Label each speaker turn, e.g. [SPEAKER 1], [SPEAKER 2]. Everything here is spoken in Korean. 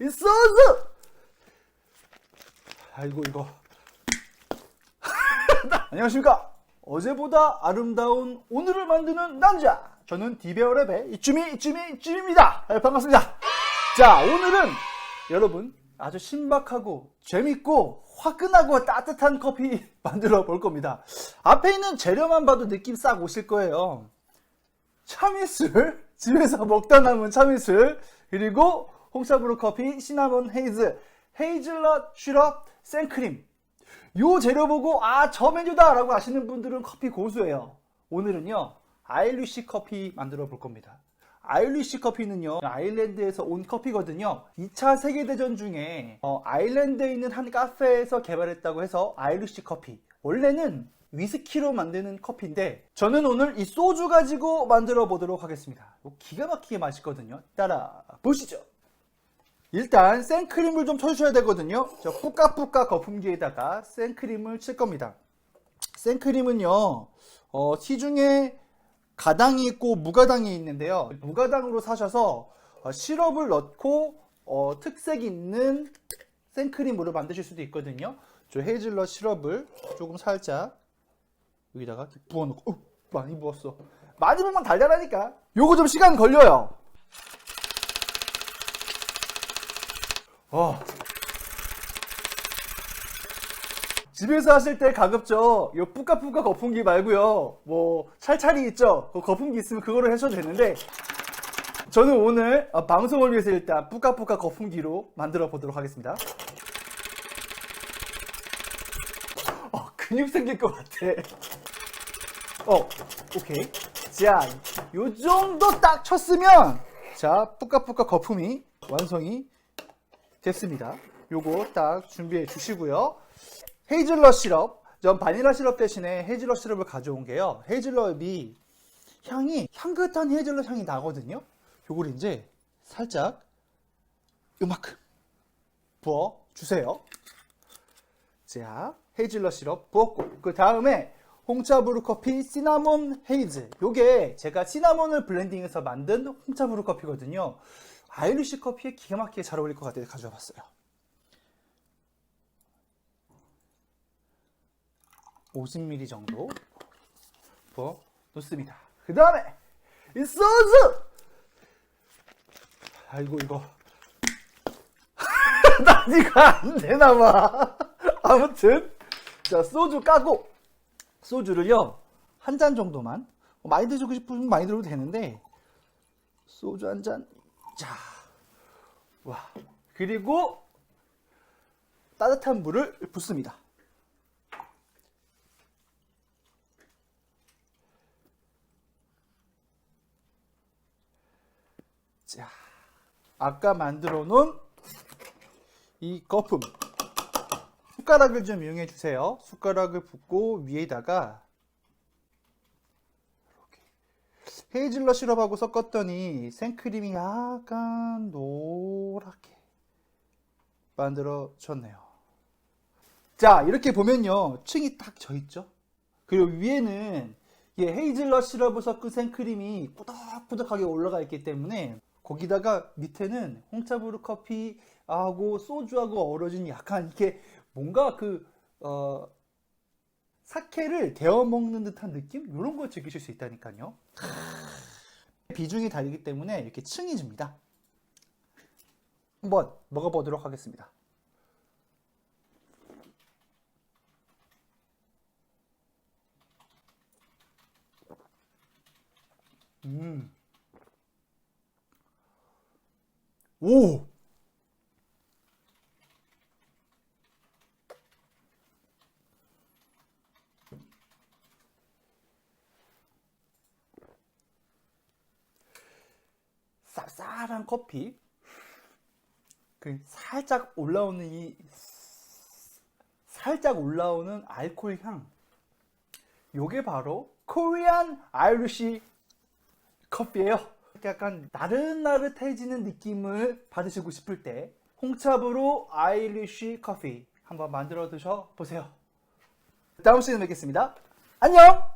[SPEAKER 1] 이 소스! 아이고 이거. 안녕하십니까. 어제보다 아름다운 오늘을 만드는 남자. 저는 디베어랩의 이쯤이 이쯤이 이쯤입니다. 네, 반갑습니다. 자 오늘은 여러분 아주 신박하고 재밌고 화끈하고 따뜻한 커피 만들어 볼 겁니다. 앞에 있는 재료만 봐도 느낌 싹 오실 거예요. 참이슬 집에서 먹다 남은 참이슬 그리고 홍차 브루 커피 시나몬 헤이즈 헤이즐넛 시럽 생크림. 요 재료 보고 아 저 메뉴다! 라고 아시는 분들은 커피 고수예요. 오늘은요 아일리시 커피 만들어 볼 겁니다. 아일리시 커피는요 아일랜드에서 온 커피거든요. 2차 세계대전 중에 어, 아일랜드에 있는 한 카페에서 개발했다고 해서 아일리시 커피. 원래는 위스키로 만드는 커피인데 저는 오늘 이 소주 가지고 만들어 보도록 하겠습니다. 기가 막히게 맛있거든요. 따라 보시죠 일단 생크림을 좀 쳐주셔야 되거든요. 저 뿌까뿌까 거품기에다가 생크림을 칠 겁니다. 생크림은요, 어, 시중에 가당이 있고 무가당이 있는데요. 무가당으로 사셔서 어, 시럽을 넣고 어, 특색 있는 생크림으로 만드실 수도 있거든요. 저 헤이즐넛 시럽을 조금 살짝 여기다가 부어놓고, 어, 많이 부었어. 많이 부으면 달달하니까. 요거 좀 시간 걸려요. 어. 집에서 하실 때 가급적 요 뿌까뿌까 거품기 말고요. 뭐 찰찰이 있죠. 그 거품기 있으면 그거를 하셔도 되는데 저는 오늘 어, 방송을 위해서 일단 뿌까뿌까 거품기로 만들어 보도록 하겠습니다. 어, 근육 생길 것 같아. 어, 오케이. 자, 요 정도 딱 쳤으면 자, 뿌까뿌까 거품이 완성이 됐습니다. 요거 딱 준비해 주시고요. 헤이즐넛 시럽. 전 바닐라 시럽 대신에 헤이즐넛 시럽을 가져온 게요. 헤이즐넛이 향이 향긋한 헤이즐넛 향이 나거든요. 요걸 이제 살짝 요만큼 부어 주세요. 자, 헤이즐넛 시럽 부었고 그 다음에 홍차 브루 커피 시나몬 헤이즈. 요게 제가 시나몬을 블렌딩해서 만든 홍차 브루 커피거든요. 아이리시 커피에 기가 막히게 잘 어울릴 것 같아서 가져와 봤어요. 50ml 정도 부어 놓습니다. 그 다음에 이 소스! 아이고 이거 난 이거 안 되나봐. 아무튼 자 소주 까고 소주를요 한 잔 정도만 뭐 많이 드시고 싶으면 많이 들어도 되는데 소주 한 잔. 자, 와. 그리고 따뜻한 물을 붓습니다. 자, 아까 만들어 놓은 이 거품. 숟가락을 좀 이용해 주세요. 숟가락을 붓고 위에다가 헤이즐넛 시럽하고 섞었더니 생크림이 약간 노랗게 만들어졌네요. 자, 이렇게 보면요. 층이 딱 져 있죠? 그리고 위에는 이 헤이즐넛 시럽을 섞은 생크림이 꾸덕꾸덕하게 올라가 있기 때문에 거기다가 밑에는 홍차브루 커피하고 소주하고 어우러진 약간 이렇게 뭔가 그, 어, 사케를 데워 먹는 듯한 느낌? 이런 거 즐기실 수 있다니까요. 비중이 다르기 때문에 이렇게 층이 집니다. 한번 먹어보도록 하겠습니다. 음. 오! 쌉쌀한 커피? 그 살짝 올라오는 이 살짝 올라오는 알코올 향. 요게 바로 코리안 아이리시 커피예요. 약간 나릇나릇해지는 느낌을 받으시고 싶을 때 홍차브로 아이리시 커피 한번 만들어 드셔 보세요. 다음 시간에 뵙겠습니다. 안녕